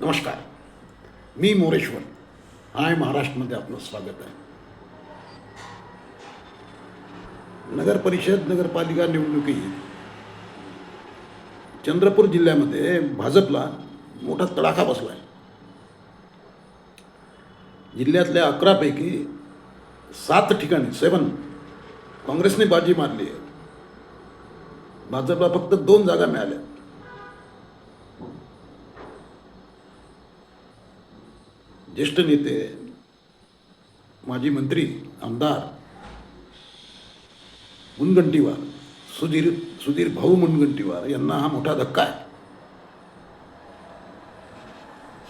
नमस्कार. मी मोरेश्वर. हाय महाराष्ट्रमध्ये आपलं स्वागत आहे. नगर परिषद नगरपालिका निवडणुकीत चंद्रपूर जिल्ह्यामध्ये भाजपला मोठा तडाखा बसला आहे जिल्ह्यातल्या अकरापैकी सात ठिकाणी सेवन काँग्रेसने बाजी मारली आहे. भाजपला फक्त दोन जागा मिळाल्या. ज्येष्ठ नेते माजी मंत्री आमदार मुनगंटीवार सुधीर सुधीर भाऊ मुनगंटीवार यांना हा मोठा धक्का आहे.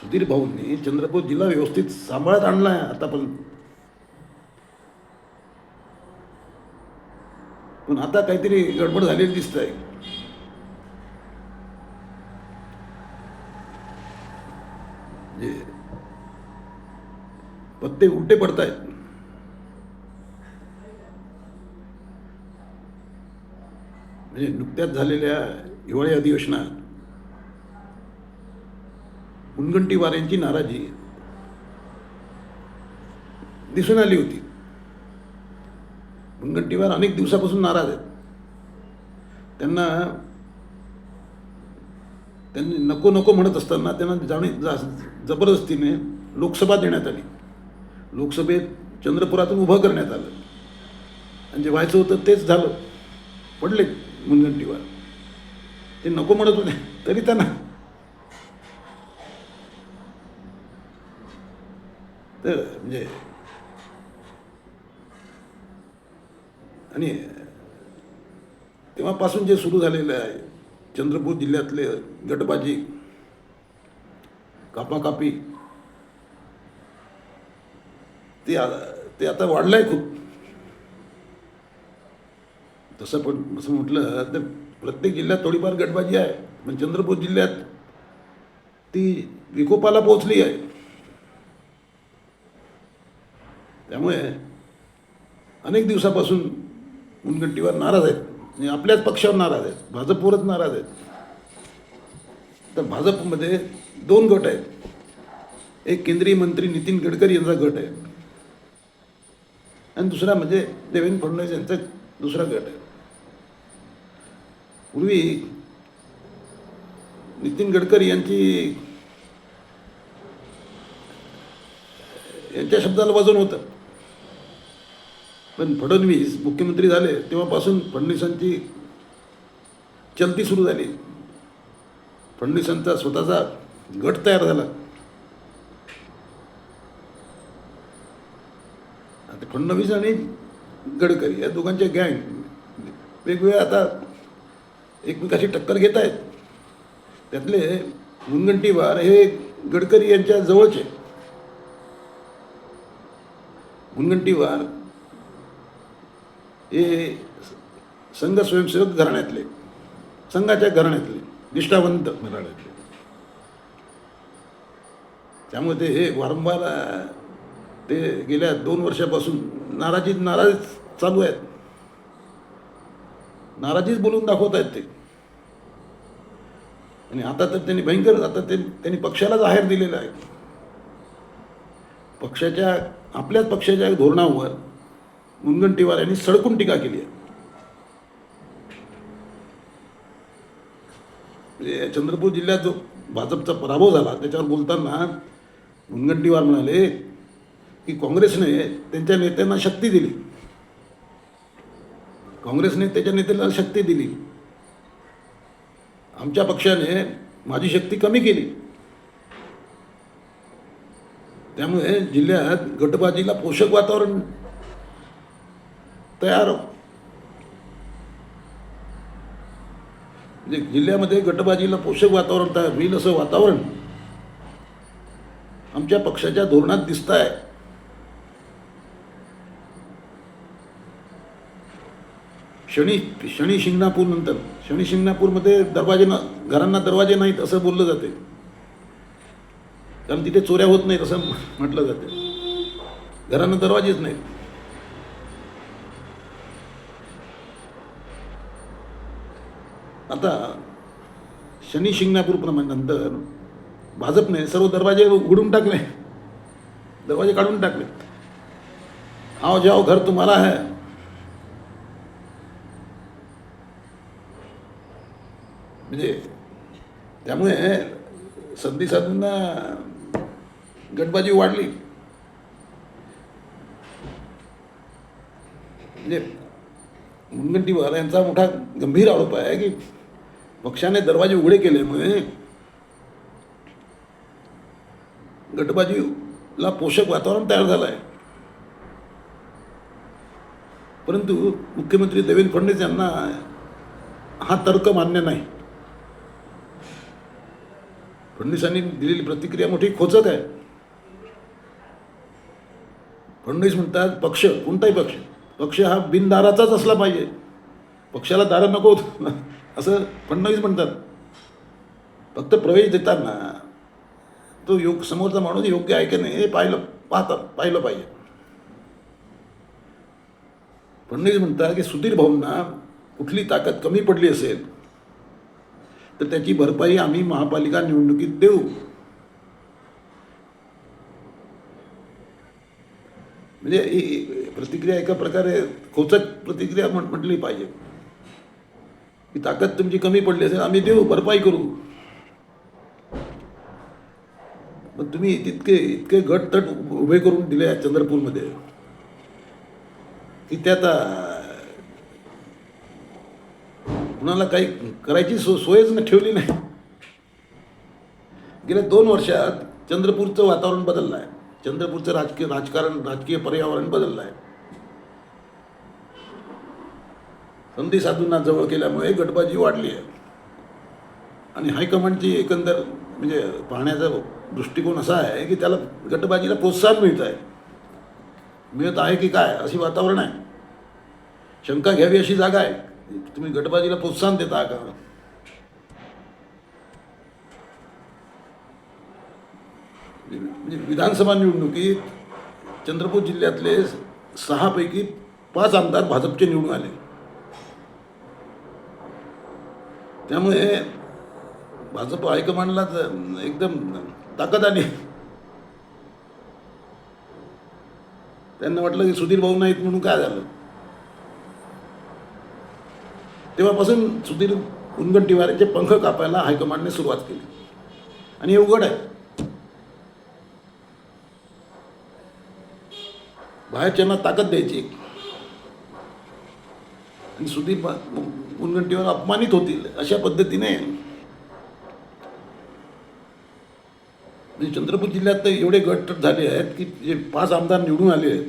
सुधीर भाऊंनी चंद्रपूर जिल्हा व्यवस्थित सांभाळत आणला आहे आतापर्यंत. पण आता काहीतरी गडबड झालेली दिसत आहे म्हणजे पत्ते उलटे पडतायत म्हणजे नुकत्याच झालेल्या हिवाळी अधिवेशनात मुनगंटीवार यांची नाराजी दिसून आली होती. मुनगंटीवार अनेक दिवसापासून नाराज आहेत. त्यांना त्यांनी नको नको म्हणत असताना त्यांना जाणे जा जबरदस्तीने लोकसभा देण्यात आली. लोकसभेत चंद्रपुरातून उभं करण्यात आलं. आणि जे व्हायचं होतं तेच झालं. पडले मुनगंटीवर. ते नको म्हणत होते तरी त्यांना. तर म्हणजे आणि तेव्हापासून जे सुरू झालेलं आहे चंद्रपूर जिल्ह्यातले गटबाजी कापाकापी ते आता ते आता वाढलं आहे खूप. तसं पण असं म्हटलं तर प्रत्येक जिल्ह्यात थोडीफार गटबाजी आहे. पण चंद्रपूर जिल्ह्यात ती विकोपाला पोहोचली आहे. त्यामुळे अनेक दिवसापासून मुनगंटीवर नाराज आहेत. आपल्याच पक्षावर नाराज आहेत. भाजपवरच नाराज आहेत. तर भाजपमध्ये दोन गट आहेत. एक केंद्रीय मंत्री नितीन गडकरी यांचा गट आहे. आणि दुसरा म्हणजे देवेंद्र फडणवीस यांचा दुसरा गट आहे. पूर्वी नितीन गडकरी यांची यांच्या शब्दाला वजन होतं. पण फडणवीस मुख्यमंत्री झाले तेव्हापासून फडणवीसांची चलती सुरू झाली. फडणवीसांचा स्वतःचा गट तयार झाला आता फडणवीस आणि गडकरी या दोघांच्या गँग. वेगवेगळ्या आता एकमेकाशी टक्कर घेत आहेत. त्यातले मुनगंटीवार हे गडकरी यांच्या जवळचे. मुनगंटीवार हे संघ स्वयंसेवक घराण्यातले संघाच्या घराण्यातले निष्ठावंत घराण्यातले. त्यामुळे ते हे वारंवार ते गेल्या दोन वर्षापासून नाराजी नाराज चालू आहेत. नाराजीच बोलून दाखवत आहेत ते. आणि आता तर त्यांनी भयंकर आता ते त्यांनी पक्षाला जाहीर दिलेलं आहे. पक्षाच्या आपल्याच पक्षाच्या धोरणावर मुनगंटीवार यांनी सडकून टीका केली आहे. म्हणजे चंद्रपूर जिल्ह्यात जो भाजपचा पराभव झाला त्याच्यावर बोलताना मुनगंटीवार म्हणाले की काँग्रेसने त्यांच्या नेत्यांना शक्ती दिली. काँग्रेसने त्याच्या नेत्याला शक्ती दिली. आमच्या पक्षाने माझी शक्ती कमी केली. त्यामुळे जिल्ह्यात गटबाजीला पोषक वातावरण तयार हो. म्हणजे जिल्ह्यामध्ये गटबाजीला पोषक वातावरण तयार होईल असं वातावरण आमच्या पक्षाच्या धोरणात दिसत आहे शनी शनी शिंगणापूर नंतर. शनी शिंगणापूरमध्ये दरवाजे ना घरांना दरवाजे नाहीत असं बोललं जाते. कारण तिथे चोऱ्या होत नाहीत असं म्हटलं जाते. घरांना दरवाजेच नाहीत. आता शनी शिंगणापूर प्रमाणे नंतर भाजपने सर्व दरवाजे उघडून टाकले. दरवाजे काढून टाकले. आओ जाओ घर तुम्हाला है म्हणजे त्यामुळे संधी साधूंना गटबाजी वाढली. म्हणजे मुनगंटीवार यांचा मोठा गंभीर आरोप आहे की पक्षाने दरवाजे उघडे केल्यामुळे गटबाजीला पोषक वातावरण तयार झालं आहे. परंतु मुख्यमंत्री देवेंद्र फडणवीस यांना हा तर्क मान्य नाही. फडणवीसांनी दिलेली प्रतिक्रिया मोठी खोचक आहे. फडणवीस म्हणतात पक्ष कोणताही पक्ष पक्ष हा बिनदाराचाच असला पाहिजे. पक्षाला दारं नको असं फडणवीस म्हणतात. फक्त प्रवेश देताना तो योग समोरचा माणूस योग्य आहे की नाही हे पाहिलं पाहता पाहिलं पाहिजे. फडणवीस म्हणतात की सुधीर भाऊंना कुठली ताकद कमी पडली असेल तर त्याची भरपाई आम्ही महापालिका निवडणुकीत देऊ. म्हणजे प्रतिक्रिया एका प्रकारे खोचक प्रतिक्रिया म्हण म्हटली पाहिजे. की ताकद तुमची कमी पडली असेल आम्ही देऊ भरपाई करू. पण तुम्ही तितके इतके गट तट उभे करून दिले आहेत चंद्रपूरमध्ये की त्यात आता कुणाला काही करायची सो सोयच न ठेवली नाही. गेल्या दोन वर्षात चंद्रपूरचं वातावरण बदललं आहे. चंद्रपूरचं राजकीय राजकारण राजकीय पर्यावरण बदललं आहे. संधी साधूंना जवळ केल्यामुळे गटबाजी वाढली आहे. आणि हायकमांडची एकंदर म्हणजे पाहण्याचा दृष्टिकोन असा आहे की त्याला गटबाजीला प्रोत्साहन मिळत आहे. मिळत आहे की काय अशी वातावरण आहे. शंका घ्यावी अशी जागा आहे. तुम्ही गटबाजीला प्रोत्साहन देता का? म्हणजे विधानसभा निवडणुकीत चंद्रपूर जिल्ह्यातले सहापैकी पाच आमदार भाजपचे निवडून आले. त्यामुळे भाजप हायकमांडला एकदम ताकद आली. त्यांना वाटलं की सुधीर भाऊ नाहीत म्हणून काय झालं? तेव्हापासून सुधीर मुनगंटीवारांचे पंख कापायला हायकमांडने सुरुवात केली. आणि हे उघड आहे. बाहेरच्यांना ताकद द्यायची आणि सुधीर मा- मुनगंटीवार अपमानित होतील अशा पद्धतीने म्हणजे चंद्रपूर जिल्ह्यात तर एवढे गट झाले आहेत की जे पाच आमदार निवडून आले आहेत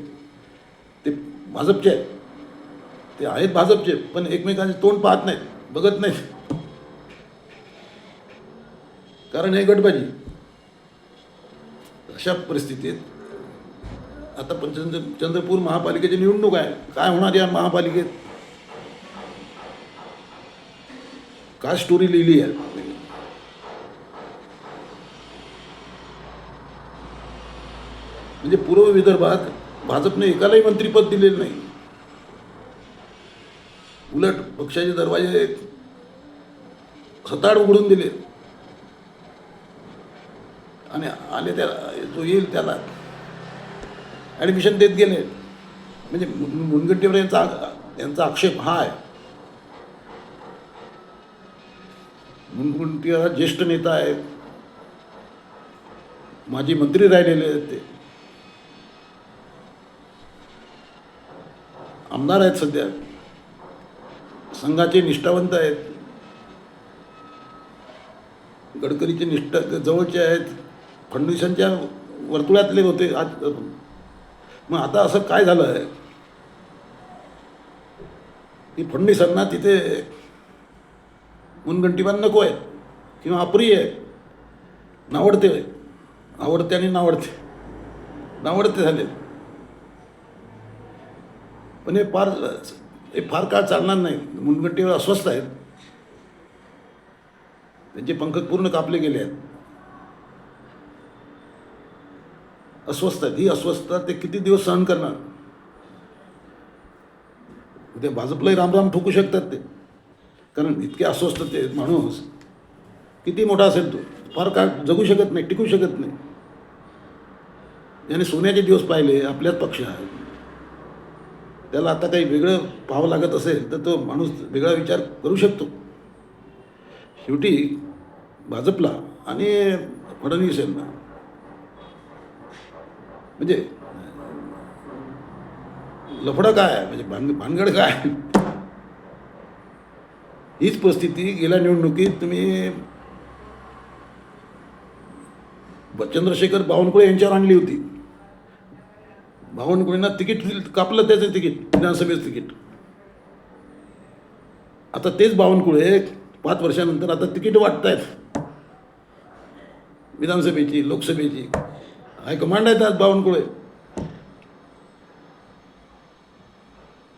ते भाजपचे आहेत. ते आहेत भाजपचे पण एकमेकांचे तोंड पाहत नाहीत बघत नाहीत. कारण हे गटबाजी. अशा परिस्थितीत आता पण चंद्र चंद्रपूर महापालिकेची निवडणूक आहे. काय होणार या महापालिकेत? काय स्टोरी लिहिली आहे? म्हणजे पूर्व विदर्भात भाजपने एकालाही मंत्रीपद दिलेलं नाही. उलट पक्षाचे दरवाजे सताड उघडून दिले. आणि आले त्याला जो येईल त्याला. ॲडमिशन देत गेले. म्हणजे मुनगंटीवर यांचा यांचा आक्षेप हा आहे. मुनगुंटीवर ज्येष्ठ नेता आहेत माजी मंत्री राहिलेले आहेत ते. आमदार आहेत सध्या. संघाचे निष्ठावंत आहेत. गडकरीचे निष्ठा जवळचे आहेत. फडणवीसांच्या वर्तुळातले होते आज. मग आता असं काय झालं आहे? की फडणवीसांना तिथे मुनगंटीबान नको आहे किंवा अप्रिय आहे नावडते आवडते आणि नावडते. नावडते झाले. पण हे फार ते फार काळ चालणार नाही. मुनगंटीवर अस्वस्थ आहेत. त्यांचे पंख पूर्ण कापले गेले आहेत. अस्वस्थ आहेत. ही अस्वस्थता ते किती दिवस सहन करणार? उद्या भाजपलाही रामराम ठोकू शकतात ते. कारण इतके अस्वस्थ ते माणूस किती मोठा असेल तो? फार काळ जगू शकत नाही टिकू शकत नाही. याने सोन्याचे दिवस पाहिले आपल्याच पक्ष आहे. त्याला आता काही वेगळं पाहावं लागत असेल तर तो माणूस वेगळा विचार करू शकतो. शेवटी भाजपला आणि फडणवीस यांना. म्हणजे लफडं काय म्हणजे भान भानगड काय हीच परिस्थिती गेल्या निवडणुकीत तुम्ही चंद्रशेखर बावनकुळे यांच्यावर आणली होती. बावनकुळेंना तिकीट कापलं त्याचं तिकीट विधानसभेचं तिकीट. आता तेच बावनकुळे पाच वर्षानंतर आता तिकीट वाटत आहेत विधानसभेची लोकसभेची. हायकमांड आहेत आज बावनकुळे.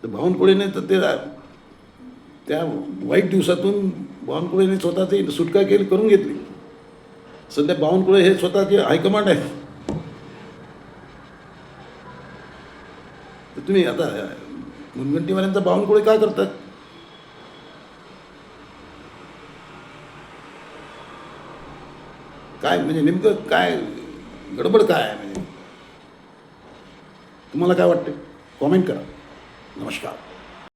तर बावनकुळेने तर ते त्या वाईट दिवसातून बावनकुळेने स्वतःची सुटका केली करून घेतली. सध्या बावनकुळे हे स्वतःचे हायकमांड आहेत तर तुम्ही आता मुनगंटीवाल्यांचा बावनकुळे काय करतात? काय म्हणजे नेमकं काय गडबड काय आहे? म्हणजे तुम्हाला काय वाटतं कॉमेंट करा. नमस्कार.